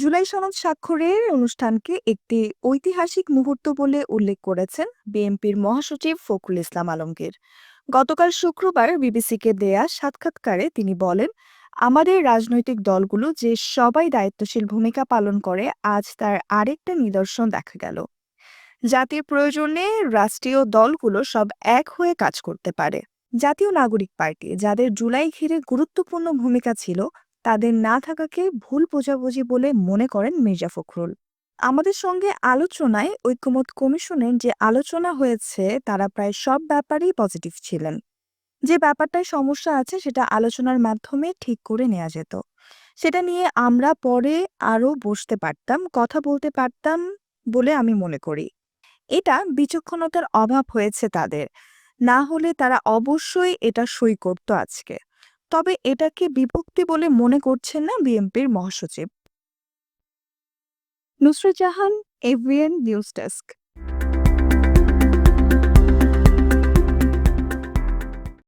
জুলাই সনদ স্বাক্ষরের অনুষ্ঠানকে একটি ঐতিহাসিক মুহূর্ত বলে উল্লেখ করেছেন বিএনপির মহাসচিব ফখরুল ইসলাম আলমগীর। গতকাল শুক্রবার বিবিসিকে দেয়া সাক্ষাৎকারে তিনি বলেন, আমাদের রাজনৈতিক দলগুলো যে সবাই দায়িত্বশীল ভূমিকা পালন করে, আজ তার আরেকটা নিদর্শন দেখা গেল। জাতির প্রয়োজনে রাষ্ট্রীয় দলগুলো সব এক হয়ে কাজ করতে পারে। জাতীয় নাগরিক পার্টি, যাদের জুলাই ঘিরে গুরুত্বপূর্ণ ভূমিকা ছিল তাদের না থাকাকে ভুল বোঝাবুঝি বলে মনে করেন মির্জা ফখরুল। আমাদের সঙ্গে আলোচনায় ঐক্যমত কমিশনের যে আলোচনা হয়েছে, তারা প্রায় সব ব্যাপারেই পজিটিভ ছিলেন। যে ব্যাপারটায় সমস্যা আছে, সেটা আলোচনার মাধ্যমে ঠিক করে নেওয়া যেত। সেটা নিয়ে আমরা পরে আরও বসতে পারতাম, কথা বলতে পারতাম বলে আমি মনে করি। এটা বিচক্ষণতার অভাব হয়েছে তাদের। না হলে তারা অবশ্যই এটা সই করত আজকে। তবে এটাকে বিভক্তি বলে মনে করছেন না বিএনপির মহাসচিব। Nusrat Jahan AVN news desk.